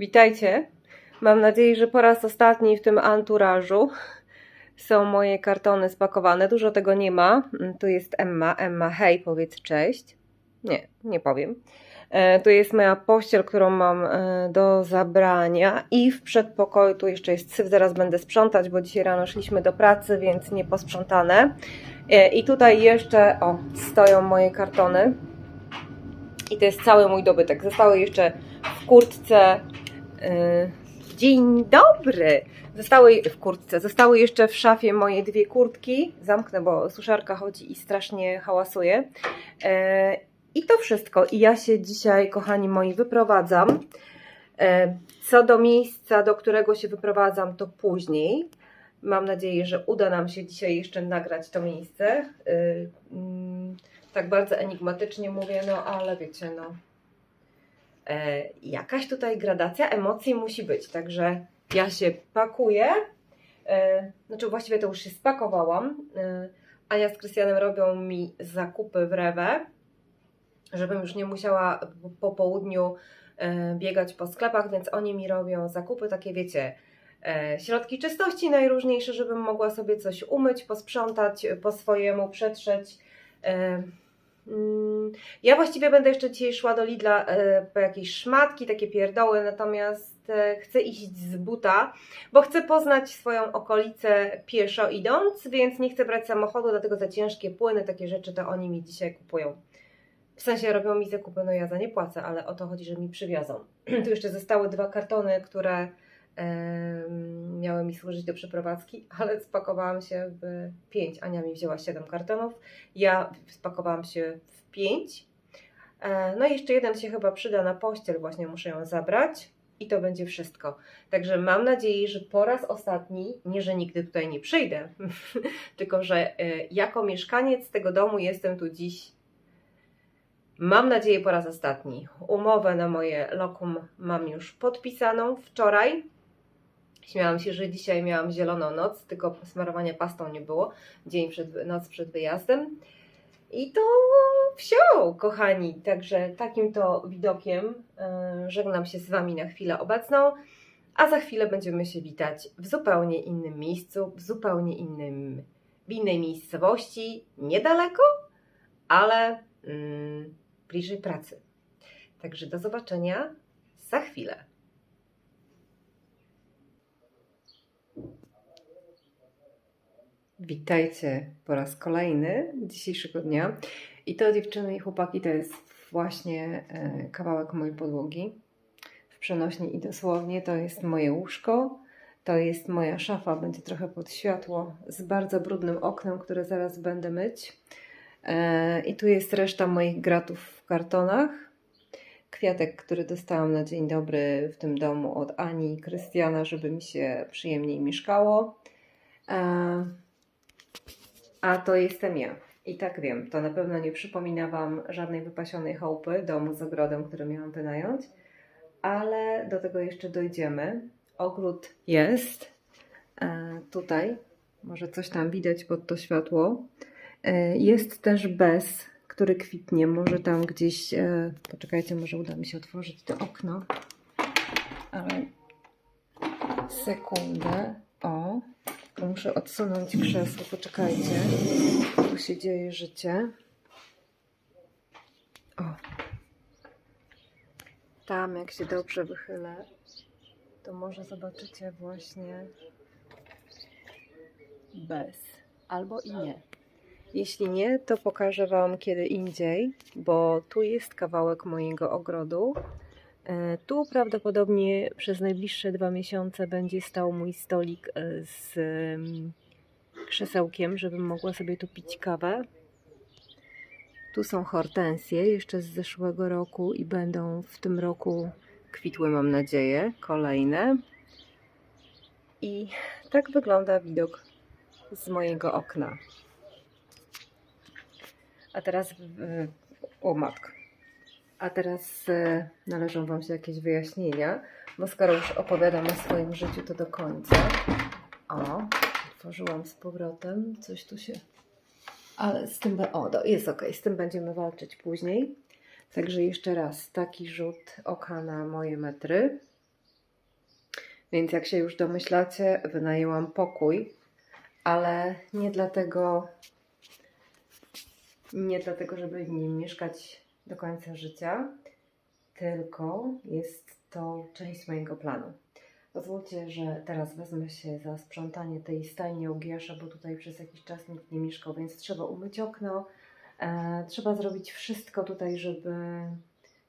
Witajcie. Mam nadzieję, że po raz ostatni w tym anturażu są moje kartony spakowane. Dużo tego nie ma. Mm, Tu jest Emma. Emma, hej, powiedz cześć. Nie, nie powiem. E, Tu jest moja pościel, którą mam e, do zabrania i w przedpokoju tu jeszcze jest syf. Zaraz będę sprzątać, bo dzisiaj rano szliśmy do pracy, więc nie posprzątane. E, I tutaj jeszcze, o, stoją moje kartony. I to jest cały mój dobytek. Zostały jeszcze w kurtce. Yy, dzień dobry! Zostały w kurtce. Zostały jeszcze w szafie moje dwie kurtki. Zamknę, bo suszarka chodzi i strasznie hałasuje. Yy, I to wszystko. I ja się dzisiaj, kochani moi, wyprowadzam. Yy, co do miejsca, do którego się wyprowadzam, to później. Mam nadzieję, że uda nam się dzisiaj jeszcze nagrać to miejsce. Mm, tak bardzo enigmatycznie mówię, no ale wiecie, no. E, jakaś tutaj gradacja emocji musi być, także ja się pakuję. E, znaczy, właściwie to już się spakowałam. E, Ania z Krystianem robią mi zakupy w Rewę, żebym już nie musiała po- po południu e, biegać po sklepach, więc oni mi robią zakupy takie, wiecie, e, środki czystości najróżniejsze, żebym mogła sobie coś umyć, posprzątać po swojemu, przetrzeć. Mm, ja właściwie będę jeszcze dzisiaj szła do Lidla e, po jakieś szmatki, takie pierdoły, natomiast e, chcę iść z buta, bo chcę poznać swoją okolicę pieszo idąc, więc nie chcę brać samochodu, dlatego za ciężkie płyny, takie rzeczy to oni mi dzisiaj kupują. W sensie robią mi zakupy, no ja za nie płacę, ale o to chodzi, że mi przywiozą. tu jeszcze zostały dwa kartony, które miały mi służyć do przeprowadzki, ale spakowałam się w pięć. Ania mi wzięła siedem kartonów, ja spakowałam się w pięć. E, No i jeszcze jeden się chyba przyda na pościel, właśnie muszę ją zabrać. I to będzie wszystko. Także mam nadzieję, że po raz ostatni, nie że nigdy tutaj nie przyjdę, tylko że e, jako mieszkaniec tego domu jestem tu dziś, mam nadzieję po raz ostatni. Umowę na moje lokum mam już podpisaną wczoraj. Śmiałam się, że dzisiaj miałam zieloną noc, tylko smarowania pastą nie było. Dzień przed, noc przed wyjazdem. I to wsio, kochani. Także takim to widokiem e, żegnam się z Wami na chwilę obecną, a za chwilę będziemy się witać w zupełnie innym miejscu, w zupełnie innym, w innej miejscowości, niedaleko, ale mm, bliżej pracy. Także do zobaczenia za chwilę. Witajcie po raz kolejny dzisiejszego dnia. I to dziewczyny i chłopaki to jest właśnie e, kawałek mojej podłogi. W przenośni i dosłownie to jest moje łóżko. To jest moja szafa, będzie trochę pod światło z bardzo brudnym oknem, które zaraz będę myć. E, I tu jest reszta moich gratów w kartonach. Kwiatek, który dostałam na dzień dobry w tym domu od Ani i Krystiana, żeby mi się przyjemniej mieszkało. A to jestem ja. I tak wiem, to na pewno nie przypomina Wam żadnej wypasionej chałupy, domu z ogrodem, który miałam wynająć, ale do tego jeszcze dojdziemy. Ogród jest e, tutaj, może coś tam widać pod to światło. E, jest też bez, który kwitnie, może tam gdzieś, e, poczekajcie, może uda mi się otworzyć to okno, ale sekundę, o, muszę odsunąć krzesło, poczekajcie. Tu się dzieje życie. O. Tam, jak się dobrze wychylę, to może zobaczycie właśnie bez. Albo i nie. Jeśli nie, to pokażę Wam kiedy indziej, bo tu jest kawałek mojego ogrodu. E, Tu prawdopodobnie przez najbliższe dwa miesiące będzie stał mój stolik e, z em, krzesełkiem, żebym mogła sobie tu pić kawę. Tu są hortensje jeszcze z zeszłego roku i będą w tym roku kwitły, mam nadzieję, kolejne. I tak wygląda widok z mojego okna. A teraz, o matko, a teraz e, należą Wam się jakieś wyjaśnienia, bo skoro już opowiadam o swoim życiu, to do końca. O, otworzyłam z powrotem, coś tu się... Ale z tym, o, do- jest ok, z tym będziemy walczyć później. Także jeszcze raz, taki rzut oka na moje metry. Więc jak się już domyślacie, wynajęłam pokój, ale nie dlatego, nie dlatego, żeby w nim mieszkać do końca życia, tylko jest to część mojego planu. Pozwólcie, że teraz wezmę się za sprzątanie tej stajni Ogiasza, bo tutaj przez jakiś czas nikt nie mieszkał, więc trzeba umyć okno. E, trzeba zrobić wszystko tutaj, żeby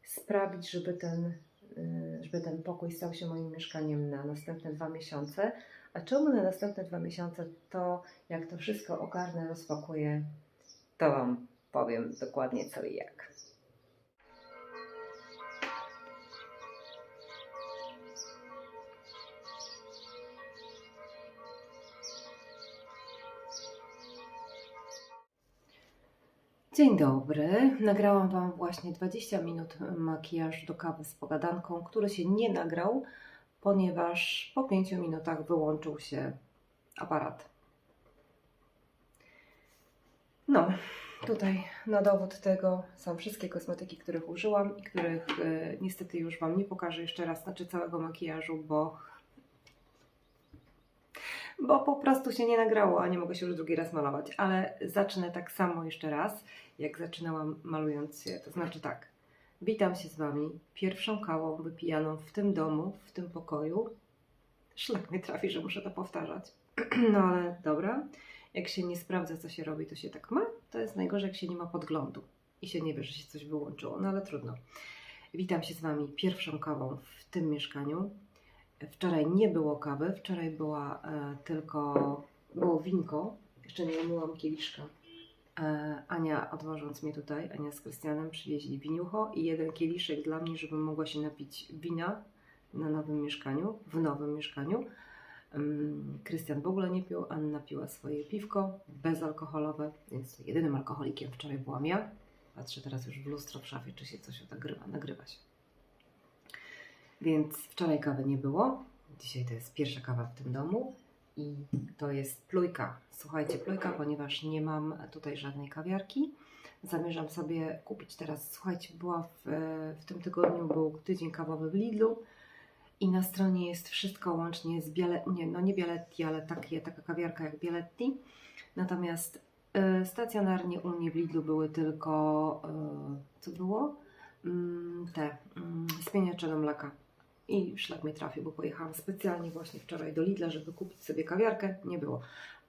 sprawić, żeby ten, y, żeby ten pokój stał się moim mieszkaniem na następne dwa miesiące. A czemu na następne dwa miesiące? To jak to wszystko ogarnę, rozpakuję, to Wam powiem dokładnie co i jak. Dzień dobry. Nagrałam Wam właśnie 20 minut makijażu do kawy z pogadanką, który się nie nagrał, ponieważ po 5 minutach wyłączył się aparat. No, tutaj na dowód tego są wszystkie kosmetyki, których użyłam i których e, niestety już Wam nie pokażę jeszcze raz, znaczy całego makijażu, bo bo po prostu się nie nagrało, a nie mogę się już drugi raz malować. Ale zacznę tak samo jeszcze raz, jak zaczynałam malując się. To znaczy tak, witam się z Wami pierwszą kawą wypijaną w tym domu, w tym pokoju. Szlak mnie trafi, że muszę to powtarzać. No ale dobra, jak się nie sprawdza, co się robi, to się tak ma. To jest najgorzej, jak się nie ma podglądu i się nie wie, że się coś wyłączyło. No ale trudno. Witam się z Wami pierwszą kawą w tym mieszkaniu. Wczoraj nie było kawy, wczoraj była e, tylko, było winko, jeszcze nie umyłam kieliszka. E, Ania odwożąc mnie tutaj, Ania z Krystianem przywieźli winiucho i jeden kieliszek dla mnie, żebym mogła się napić wina na nowym mieszkaniu, w nowym mieszkaniu. Ym, Krystian w ogóle nie pił, Anna piła swoje piwko bezalkoholowe, więc jedynym alkoholikiem wczoraj byłam ja. Patrzę teraz już w lustro w szafie, czy się coś nagrywa, nagrywa się. Więc wczoraj kawy nie było. Dzisiaj to jest pierwsza kawa w tym domu i to jest plujka. Słuchajcie, plujka, ponieważ nie mam tutaj żadnej kawiarki. Zamierzam sobie kupić teraz, słuchajcie, była w, w tym tygodniu był tydzień kawowy w Lidlu i na stronie jest wszystko łącznie z Biale, nie, no nie Bialetti, ale takie, taka kawiarka jak Bialetti. Natomiast y, stacjonarnie u mnie w Lidlu były tylko, y, co było? Mm, te mm, spieniacze do mleka. I szlak mnie trafił, bo pojechałam specjalnie właśnie wczoraj do Lidla, żeby kupić sobie kawiarkę. Nie było.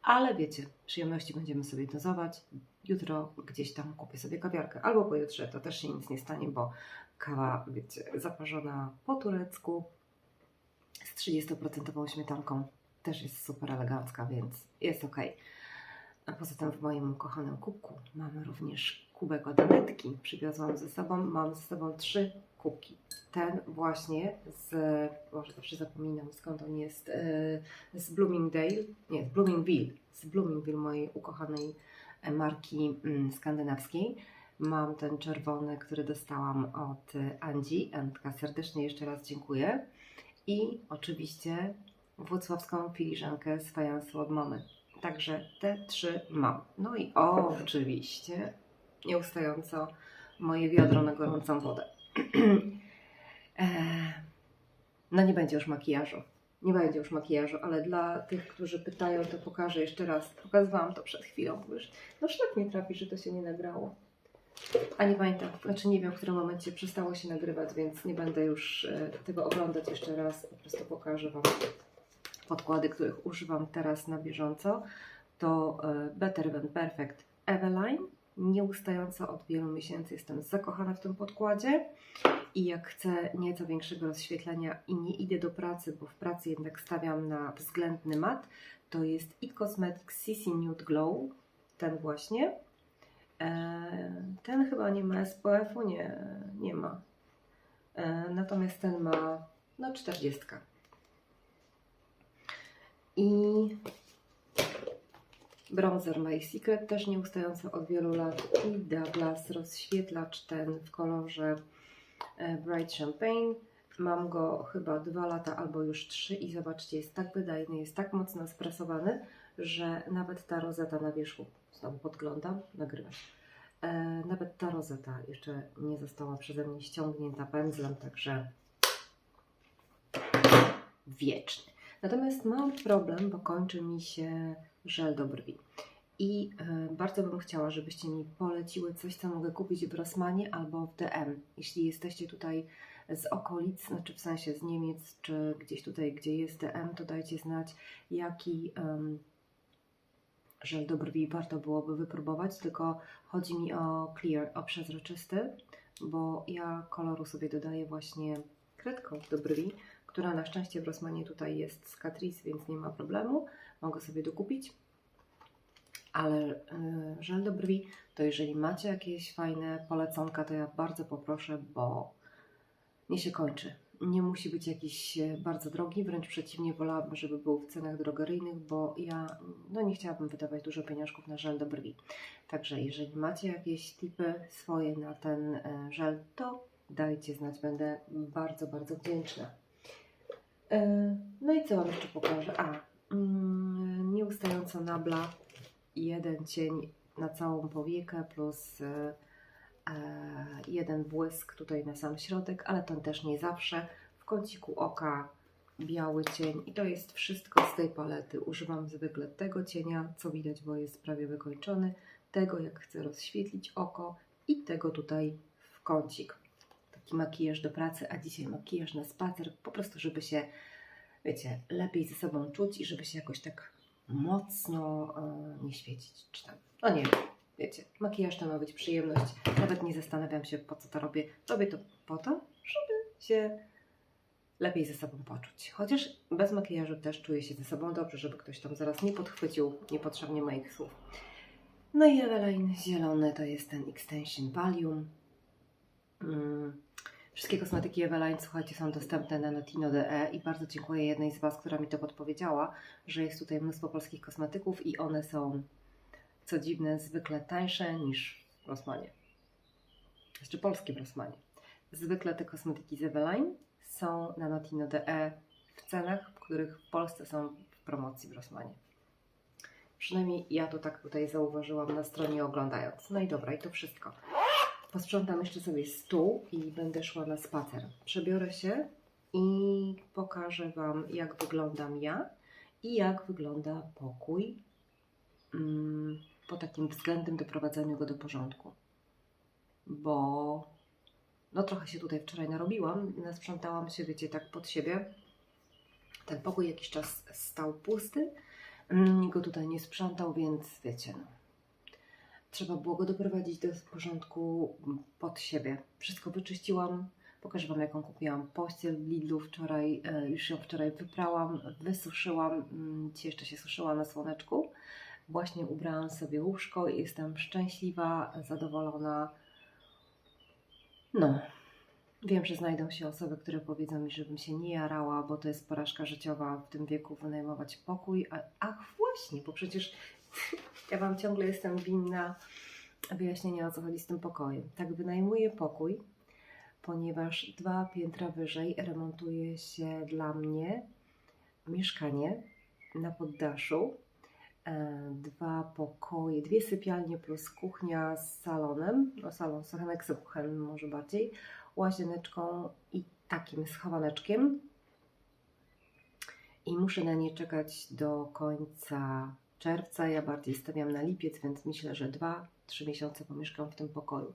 Ale wiecie, przyjemności będziemy sobie dozować. Jutro gdzieś tam kupię sobie kawiarkę. Albo pojutrze, to też się nic nie stanie, bo kawa, wiecie, zaparzona po turecku z 30% śmietanką też jest super elegancka, więc jest ok. A poza tym w moim kochanym kubku mamy również kubek od Anetki. Przywiozłam ze sobą, mam ze sobą trzy kubki. Ten właśnie z, może zawsze zapominam skąd on jest, yy, z Bloomingdale, nie, z Bloomingville, z Bloomingville, mojej ukochanej e, marki mm, skandynawskiej. Mam ten czerwony, który dostałam od e, Andzi. Antka, serdecznie jeszcze raz dziękuję. I oczywiście włocławską filiżankę z fajansu od mamy. Także te trzy mam. No i oczywiście nieustająco moje wiadro na gorącą wodę. Eee, no nie będzie już makijażu. Nie będzie już makijażu, ale dla tych, którzy pytają, to pokażę jeszcze raz. Pokazywałam to przed chwilą, bo już no szlak mnie trafi, że to się nie nagrało. A nie pamiętam, znaczy nie wiem, w którym momencie przestało się nagrywać, więc nie będę już e, tego oglądać jeszcze raz. Po prostu pokażę Wam podkłady, których używam teraz na bieżąco. To e, Better Than Perfect Eveline. Nieustająco od wielu miesięcy jestem zakochana w tym podkładzie i jak chcę nieco większego rozświetlenia i nie idę do pracy, bo w pracy jednak stawiam na względny mat, to jest It Cosmetics CC Nude Glow, ten właśnie. E, Ten chyba nie ma SPF-u, nie, nie ma. E, Natomiast ten ma no 40. I bronzer My Secret też nieustająco od wielu lat i Douglas rozświetlacz ten w kolorze e, Bright Champagne. Mam go chyba dwa lata albo już trzy i zobaczcie, jest tak wydajny, jest tak mocno sprasowany, że nawet ta rozeta na wierzchu, znowu podglądam, nagrywa się, e, nawet ta rozeta jeszcze nie została przeze mnie ściągnięta pędzlem, także wieczny. Natomiast mam problem, bo kończy mi się żel do brwi. I e, bardzo bym chciała, żebyście mi poleciły coś, co mogę kupić w Rossmanie albo w DM. Jeśli jesteście tutaj z okolic, znaczy w sensie z Niemiec, czy gdzieś tutaj, gdzie jest DM, to dajcie znać, jaki em, żel do brwi warto byłoby wypróbować. Tylko chodzi mi o clear, o przezroczysty, bo ja koloru sobie dodaję właśnie kredką do brwi, która na szczęście w Rossmanie tutaj jest z Catrice, więc nie ma problemu. Mogę sobie dokupić. Ale y, żel do brwi, to jeżeli macie jakieś fajne poleconka, to ja bardzo poproszę, bo nie się kończy. Nie musi być jakiś e, bardzo drogi, wręcz przeciwnie, wolałabym, żeby był w cenach drogeryjnych, bo ja no, nie chciałabym wydawać dużo pieniążków na żel do brwi. Także jeżeli macie jakieś tipy swoje na ten e, żel, to dajcie znać, będę bardzo, bardzo wdzięczna. E, No i co jeszcze pokażę? A, mm, nieustająco nabla jeden cień na całą powiekę plus e, e, jeden błysk tutaj na sam środek, ale to też nie zawsze. W kąciku oka biały cień i to jest wszystko z tej palety. Używam zwykle tego cienia, co widać, bo jest prawie wykończony, tego jak chcę rozświetlić oko i tego tutaj w kącik. Taki makijaż do pracy, a dzisiaj makijaż na spacer, po prostu żeby się, wiecie, lepiej ze sobą czuć i żeby się jakoś tak mocno e, nie świecić, czy tam, no nie wiem, wiecie, makijaż to ma być przyjemność, nawet nie zastanawiam się po co to robię, robię to po to, żeby się lepiej ze sobą poczuć, chociaż bez makijażu też czuję się ze sobą dobrze, żeby ktoś tam zaraz nie podchwycił niepotrzebnie moich słów. No i Eveline zielony to jest ten Extension Valium. Wszystkie kosmetyki Eveline, słuchajcie, są dostępne na Notino.de i bardzo dziękuję jednej z Was, która mi to podpowiedziała, że jest tutaj mnóstwo polskich kosmetyków i one są, co dziwne, zwykle tańsze niż w Rossmanie. Jeszcze polskie w Rossmanie. Zwykle te kosmetyki z Eveline są na Notino.de w cenach, w których w Polsce są w promocji w Rossmanie. Przynajmniej ja to tak tutaj zauważyłam na stronie oglądając. No i dobra, i to wszystko. Posprzątam jeszcze sobie stół i będę szła na spacer. Przebiorę się i pokażę Wam, jak wyglądam ja i jak wygląda pokój mm, po takim względnym doprowadzeniu go do porządku. Bo no trochę się tutaj wczoraj narobiłam, nasprzątałam się, wiecie, tak pod siebie. Ten pokój jakiś czas stał pusty, mm, nikt go tutaj nie sprzątał, więc wiecie, no, trzeba było go doprowadzić do porządku pod siebie. Wszystko wyczyściłam. Pokażę Wam, jaką kupiłam pościel w Lidlu wczoraj. e, Już ją wczoraj wyprałam, wysuszyłam. Mm, Dzisiaj jeszcze się suszyła na słoneczku. Właśnie ubrałam sobie łóżko i jestem szczęśliwa, zadowolona. No, wiem, że znajdą się osoby, które powiedzą mi, żebym się nie jarała, bo to jest porażka życiowa w tym wieku wynajmować pokój. A, ach, właśnie, bo przecież ja Wam ciągle jestem winna wyjaśnienia o co chodzi z tym pokojem. Tak, wynajmuję pokój, ponieważ dwa piętra wyżej remontuje się dla mnie mieszkanie na poddaszu. E, Dwa pokoje, dwie sypialnie plus kuchnia z salonem, no salon sochenek kuchen może bardziej, łazieneczką i takim schowaneczkiem. I muszę na nie czekać do końca czerwca. Ja bardziej stawiam na lipiec, więc myślę, że 2-3 miesiące pomieszkam w tym pokoju.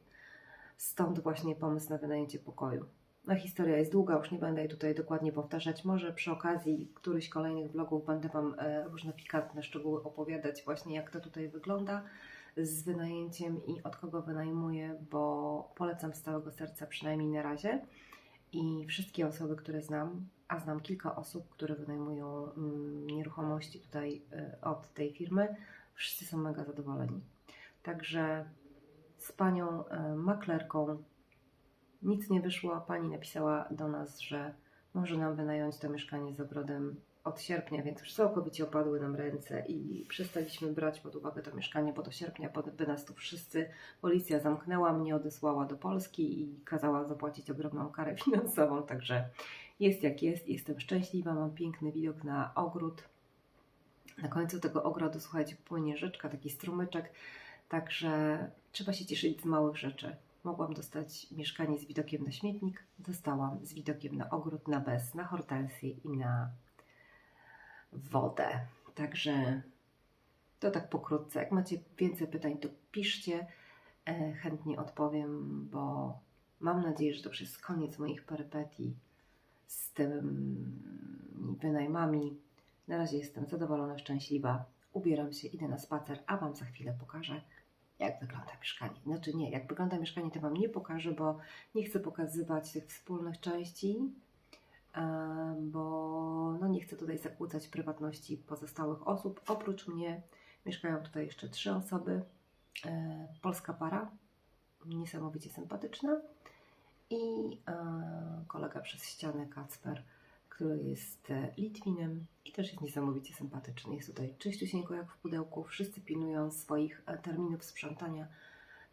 Stąd właśnie pomysł na wynajęcie pokoju. No, historia jest długa, już nie będę jej tutaj dokładnie powtarzać. Może przy okazji którychś kolejnych vlogów będę Wam e, różne pikantne szczegóły opowiadać, właśnie jak to tutaj wygląda z wynajęciem i od kogo wynajmuję, bo polecam z całego serca, przynajmniej na razie. I wszystkie osoby, które znam, a znam kilka osób, które wynajmują mm, nieruchomości tutaj y, od tej firmy, wszyscy są mega zadowoleni. Także z panią y, maklerką nic nie wyszło. Pani napisała do nas, że może nam wynająć to mieszkanie z ogrodem od sierpnia, więc już całkowicie opadły nam ręce i przestaliśmy brać pod uwagę to mieszkanie, bo do sierpnia by nas tu wszyscy policja zamknęła, mnie odesłała do Polski i kazała zapłacić ogromną karę finansową, także jest jak jest, jestem szczęśliwa, mam piękny widok na ogród. Na końcu tego ogrodu, słuchajcie, płynie rzeczka, taki strumyczek, także trzeba się cieszyć z małych rzeczy. Mogłam dostać mieszkanie z widokiem na śmietnik, dostałam z widokiem na ogród, na bez, na hortensję i na wodę. Także to tak pokrótce. Jak macie więcej pytań, to piszcie. E, Chętnie odpowiem, bo mam nadzieję, że to już jest koniec moich perypetii z tymi wynajmami. Na razie jestem zadowolona, szczęśliwa. Ubieram się, idę na spacer, a Wam za chwilę pokażę, jak wygląda mieszkanie. Znaczy nie, jak wygląda mieszkanie, to Wam nie pokażę, bo nie chcę pokazywać tych wspólnych części, bo no nie chcę tutaj zakłócać prywatności pozostałych osób. Oprócz mnie mieszkają tutaj jeszcze trzy osoby. E, Polska para, niesamowicie sympatyczna i e, kolega przez ścianę Kacper, który jest e, Litwinem i też jest niesamowicie sympatyczny. Jest tutaj czyściusieńko jak w pudełku, wszyscy pilnują swoich e, terminów sprzątania.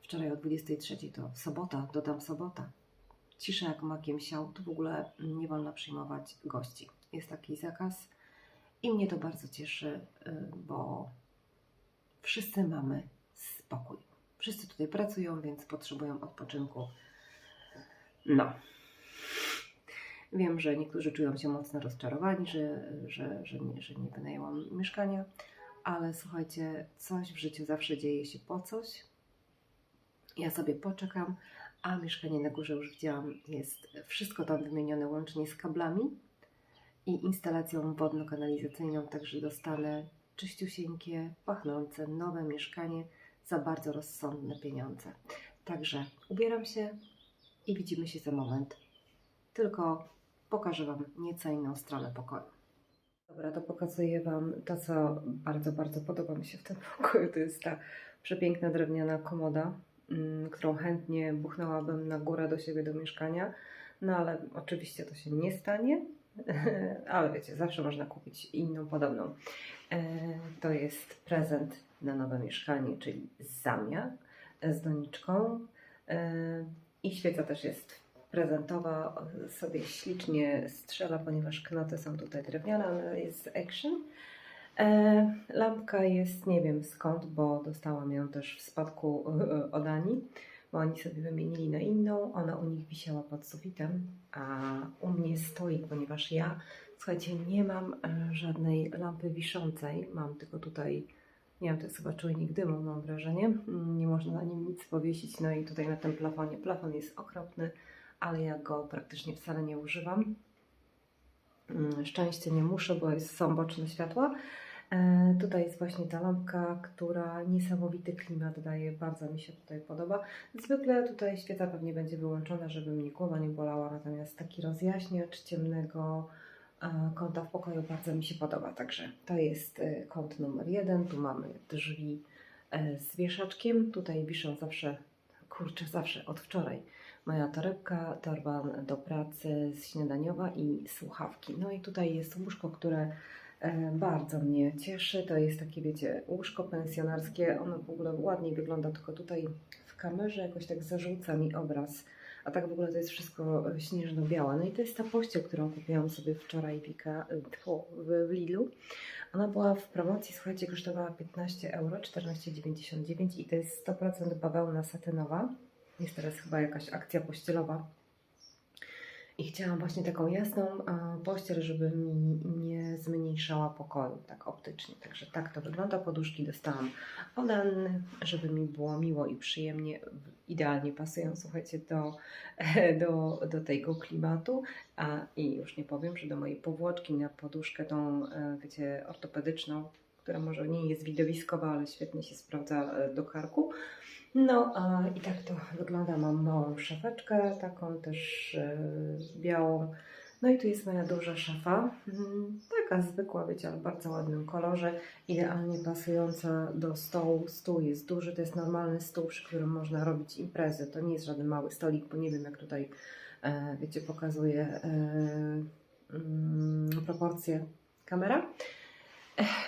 Wczoraj o 23 to sobota, dodam sobota. Cisza jak makiem siał, tu w ogóle nie wolno przyjmować gości. Jest taki zakaz i mnie to bardzo cieszy, bo wszyscy mamy spokój. Wszyscy tutaj pracują, więc potrzebują odpoczynku. No. Wiem, że niektórzy czują się mocno rozczarowani, że, że, że, nie, że nie wynajęłam mieszkania, ale słuchajcie, coś w życiu zawsze dzieje się po coś. Ja sobie poczekam, a mieszkanie na górze już widziałam, jest wszystko tam wymienione łącznie z kablami i instalacją wodno-kanalizacyjną, także dostanę czyściusieńkie, pachnące, nowe mieszkanie za bardzo rozsądne pieniądze. Także ubieram się i widzimy się za moment. Tylko pokażę Wam nieco inną stronę pokoju. Dobra, to pokazuję Wam to, co bardzo, bardzo podoba mi się w tym pokoju. To jest ta przepiękna drewniana komoda, mm, którą chętnie buchnęłabym na górę do siebie do mieszkania. No ale oczywiście to się nie stanie. Ale wiecie, zawsze można kupić inną podobną. E, To jest prezent na nowe mieszkanie, czyli zamiar z doniczką. I świeca też jest prezentowa. Sobie ślicznie strzela, ponieważ knoty są tutaj drewniane, ale jest action. E, Lampka jest nie wiem skąd, bo dostałam ją też w spadku e, od Ani, bo oni sobie wymienili na inną. Ona u nich wisiała pod sufitem, a u mnie stoi, ponieważ ja, słuchajcie, nie mam e, żadnej lampy wiszącej. Mam tylko tutaj, nie wiem, to jest chyba czujnik dymu, mam wrażenie. Nie można na nim nic powiesić. No i tutaj na tym plafonie. Plafon jest okropny, ale ja go praktycznie wcale nie używam. Mm, Szczęście nie muszę, bo jest, są boczne światła. E, Tutaj jest właśnie ta lampka, która niesamowity klimat daje, bardzo mi się tutaj podoba. Zwykle tutaj świeca pewnie będzie wyłączona, żeby mnie głowa nie bolała, natomiast taki rozjaśniacz ciemnego kąta w pokoju bardzo mi się podoba. Także to jest e, kąt numer jeden. Tu mamy drzwi e, z wieszaczkiem. Tutaj wiszą zawsze, kurczę, zawsze od wczoraj moja torebka, torba do pracy śniadaniowa i słuchawki. No i tutaj jest łóżko, które e, bardzo mnie cieszy. To jest takie, wiecie, łóżko pensjonarskie. Ono w ogóle ładniej wygląda, tylko tutaj w kamerze jakoś tak zarzuca mi obraz. A tak w ogóle to jest wszystko e, śnieżno-białe. No i to jest ta pościel, którą kupiłam sobie wczoraj w, Ika, e, w Lidlu. Ona była w promocji, słuchajcie, kosztowała 15 euro, 14,99 i to jest 100% bawełna satynowa. Jest teraz chyba jakaś akcja pościelowa. I chciałam właśnie taką jasną pościel, żeby mi nie zmniejszała pokoju, tak optycznie. Także tak to wygląda. Poduszki dostałam od Anny, żeby mi było miło i przyjemnie. Idealnie pasują, słuchajcie, do, do, do tego klimatu. A i już nie powiem, że do mojej powłoczki na poduszkę tą, e, wiecie, ortopedyczną, która może nie jest widowiskowa, ale świetnie się sprawdza e, do karku. No a i tak to wygląda. Mam małą szafeczkę, taką też e, białą. No i tu jest moja duża szafa. Mm, Taka zwykła, wiecie, ale w bardzo ładnym kolorze. Idealnie pasująca do stołu. Stół jest duży, to jest normalny stół, przy którym można robić imprezy. To nie jest żaden mały stolik, bo nie wiem jak tutaj, e, wiecie, pokazuje e, mm, proporcje kamera.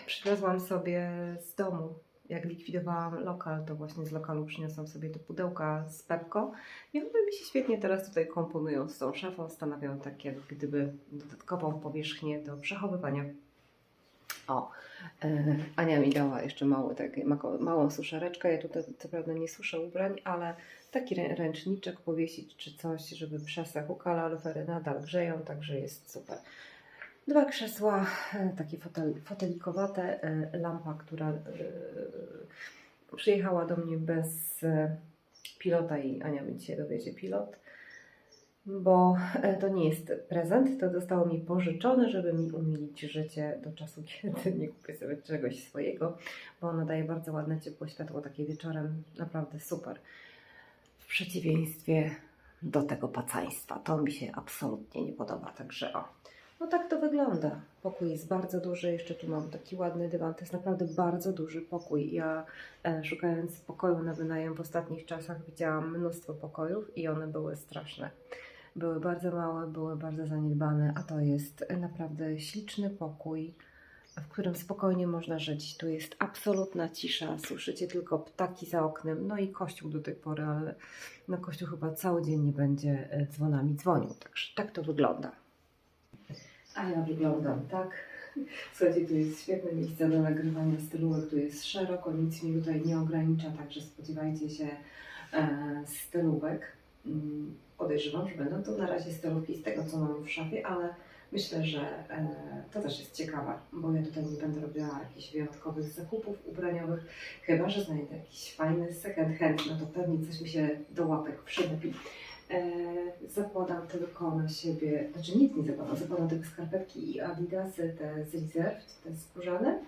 Przywiozłam sobie z domu jak likwidowałam lokal, to właśnie z lokalu przyniosłam sobie te pudełka z Pepko i one mi się świetnie teraz tutaj komponują z tą szafą, stanowią tak jak gdyby dodatkową powierzchnię do przechowywania. O, e, Ania mi dała jeszcze mały, tak, mako- małą suszareczkę, ja tutaj co prawda nie suszę ubrań, ale taki rę- ręczniczek powiesić czy coś, żeby przesechł, kaloryfery nadal grzeją, także jest super. Dwa krzesła, e, takie fotel, fotelikowate, e, lampa, która e, przyjechała do mnie bez pilota i Ania mi dzisiaj dowiezie pilot, bo to nie jest prezent, to zostało mi pożyczone, żeby mi umilić życie do czasu, kiedy nie kupię sobie czegoś swojego, bo ono daje bardzo ładne ciepłe światło, takie wieczorem, naprawdę super. W przeciwieństwie do tego pacaństwa, to mi się absolutnie nie podoba, także o. No tak to wygląda. Pokój jest bardzo duży. Jeszcze tu mam taki ładny dywan. To jest naprawdę bardzo duży pokój. Ja e, szukając pokoju na wynajem w ostatnich czasach widziałam mnóstwo pokojów i one były straszne. Były bardzo małe, były bardzo zaniedbane, a to jest naprawdę śliczny pokój, w którym spokojnie można żyć. Tu jest absolutna cisza, słyszycie tylko ptaki za oknem, no i kościół do tej pory, ale no kościół chyba cały dzień nie będzie e, dzwonami dzwonił. Także tak to wygląda. A ja wyglądam tak. Słuchajcie, tu jest świetne miejsce do nagrywania stylówek, tu jest szeroko, nic mi tutaj nie ogranicza, także spodziewajcie się e, stylówek. Mm, Podejrzewam, że będą to na razie stylówki z tego, co mam w szafie, ale myślę, że e, to też jest ciekawe, bo ja tutaj nie będę robiła jakichś wyjątkowych zakupów ubraniowych, chyba, że znajdę jakiś fajny second hand, no to pewnie coś mi się do łapek przylepi. E, zakładam tylko na siebie, znaczy nic nie zakładam, zakładam tylko skarpetki i adidasy, te z Reserved, te skórzane.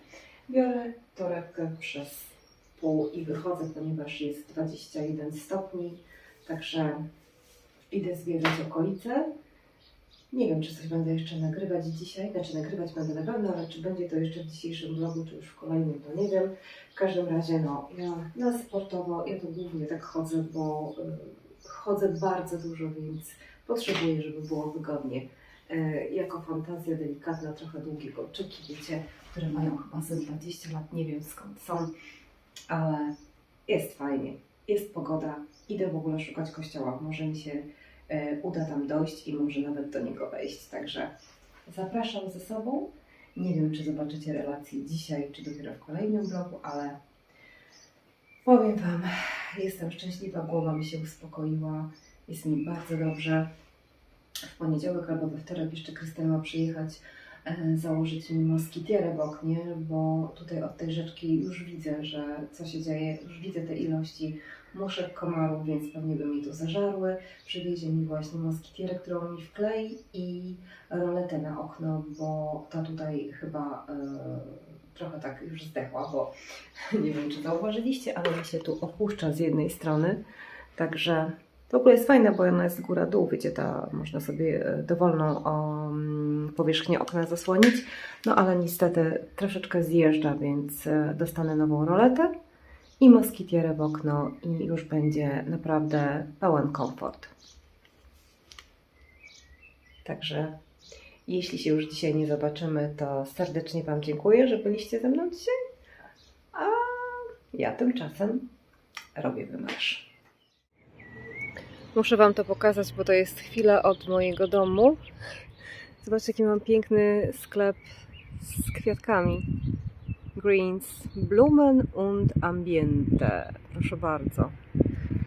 Biorę torebkę przez pół i wychodzę, ponieważ jest 21 stopni, także idę zwiedzać okolice. Nie wiem, czy coś będę jeszcze nagrywać dzisiaj, znaczy nagrywać będę na pewno, ale czy będzie to jeszcze w dzisiejszym vlogu, czy już w kolejnym, to nie wiem. W każdym razie, no, ja na sportowo, ja tu głównie tak chodzę, bo chodzę bardzo dużo, więc potrzebuję, żeby było wygodnie. E, jako fantazja delikatna, trochę długie kolczyki, wiecie, które mają chyba ze 20 lat, nie wiem skąd są, ale jest fajnie, jest pogoda, idę w ogóle szukać kościoła, może mi się e, uda tam dojść i może nawet do niego wejść, także zapraszam ze sobą. Nie wiem, czy zobaczycie relację dzisiaj, czy dopiero w kolejnym vlogu, ale powiem Wam, jestem szczęśliwa, głowa mi się uspokoiła, jest mi bardzo dobrze. W poniedziałek albo we wtorek jeszcze Krystian ma przyjechać, e, założyć mi moskitierę w oknie, bo tutaj od tej rzeczki już widzę, że co się dzieje, już widzę te ilości muszek komarów, więc pewnie by mi tu zażarły. Przywiezie mi właśnie moskitierę, którą mi wklei i roletę na okno, bo ta tutaj chyba e, trochę tak już zdechła, bo nie wiem, czy zauważyliście, ale mi się tu opuszcza z jednej strony, także w ogóle jest fajna, bo ona jest góra-dół, wiecie, ta, można sobie e, dowolną mm, powierzchnię okna zasłonić, no ale niestety troszeczkę zjeżdża, więc e, dostanę nową roletę i moskitierę w okno i już będzie naprawdę pełen komfort. Także jeśli się już dzisiaj nie zobaczymy, to serdecznie Wam dziękuję, że byliście ze mną dzisiaj, a ja tymczasem robię wymarsz. Muszę Wam to pokazać, bo to jest chwila od mojego domu. Zobaczcie, jaki mam piękny sklep z kwiatkami. Greens Blumen und Ambiente. Proszę bardzo.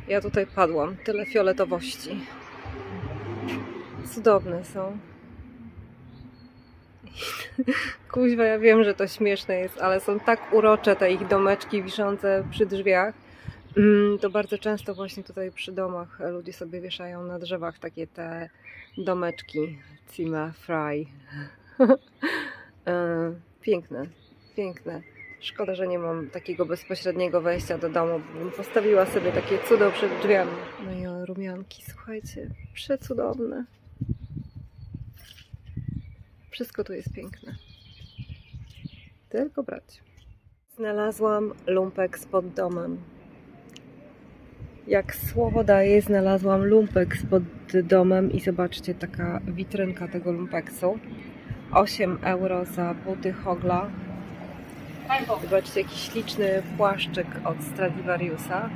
Ja tutaj padłam. Tyle fioletowości. Cudowne są. Kuźwa, ja wiem, że to śmieszne jest, ale są tak urocze te ich domeczki wiszące przy drzwiach. Mm, To bardzo często właśnie tutaj przy domach ludzie sobie wieszają na drzewach takie te domeczki Zimmer Frei. E, Piękne, piękne. Szkoda, że nie mam takiego bezpośredniego wejścia do domu, bo bym postawiła sobie takie cudo przed drzwiami. No i rumianki, słuchajcie, przecudowne. Wszystko tu jest piękne. Tylko brać. Znalazłam lumpek spod domem. Jak słowo daje, znalazłam lumpek spod domem i zobaczcie, taka witrynka tego lumpeksu. 8 euro za buty Hogla. Zobaczcie, jakiś śliczny płaszczyk od Stradivariusa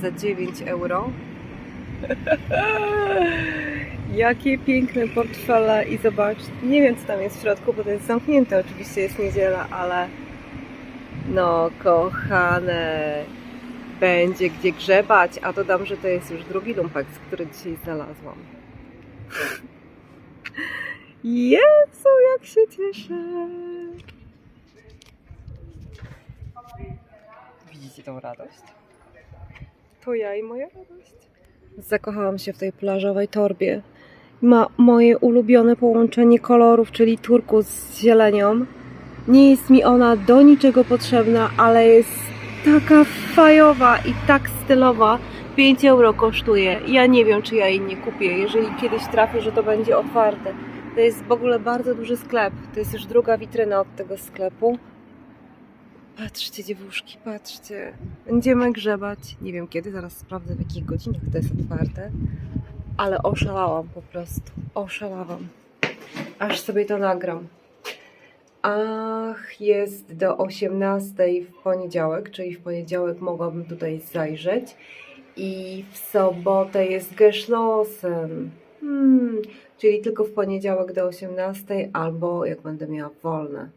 za 9 euro. Jakie piękne portfele i zobacz, nie wiem co tam jest w środku, bo to jest zamknięte, oczywiście jest niedziela, ale no kochane, będzie gdzie grzebać, a dodam, że to jest już drugi lumpek, który dzisiaj znalazłam. Jezu, jak się cieszę. Widzicie tą radość? To ja i moja radość. Zakochałam się w tej plażowej torbie. Ma moje ulubione połączenie kolorów, czyli turkus z zielenią. Nie jest mi ona do niczego potrzebna, ale jest taka fajowa i tak stylowa. 5 euro kosztuje. Ja nie wiem, czy ja jej nie kupię, jeżeli kiedyś trafię, że to będzie otwarte. To jest w ogóle bardzo duży sklep. To jest już druga witryna od tego sklepu. Patrzcie, dziewuszki, patrzcie. Będziemy grzebać. Nie wiem kiedy, zaraz sprawdzę w jakich godzinach to jest otwarte. Ale oszalałam po prostu. Oszalałam. Aż sobie to nagram. Ach, jest do 18 w poniedziałek, czyli w poniedziałek mogłabym tutaj zajrzeć. I w sobotę jest geschlossen. Hmm, czyli tylko w poniedziałek do 18 albo jak będę miała wolne.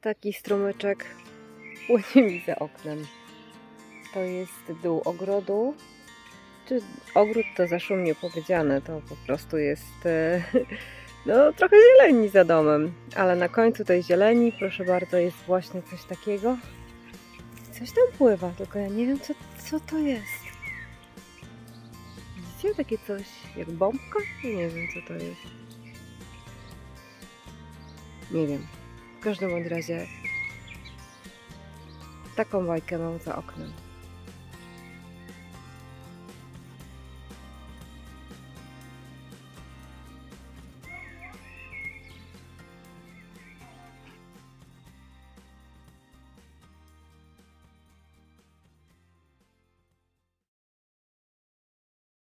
Taki strumyczek płynie mi za oknem. To jest dół ogrodu. Czy ogród to za szumnie powiedziane, to po prostu jest e, no, trochę zieleni za domem. Ale na końcu tej zieleni, proszę bardzo, jest właśnie coś takiego. Coś tam pływa, tylko ja nie wiem, co, co to jest. Widzicie takie coś jak bombka? Nie wiem, co to jest. Nie wiem. W każdym razie taką bajkę mam za oknem.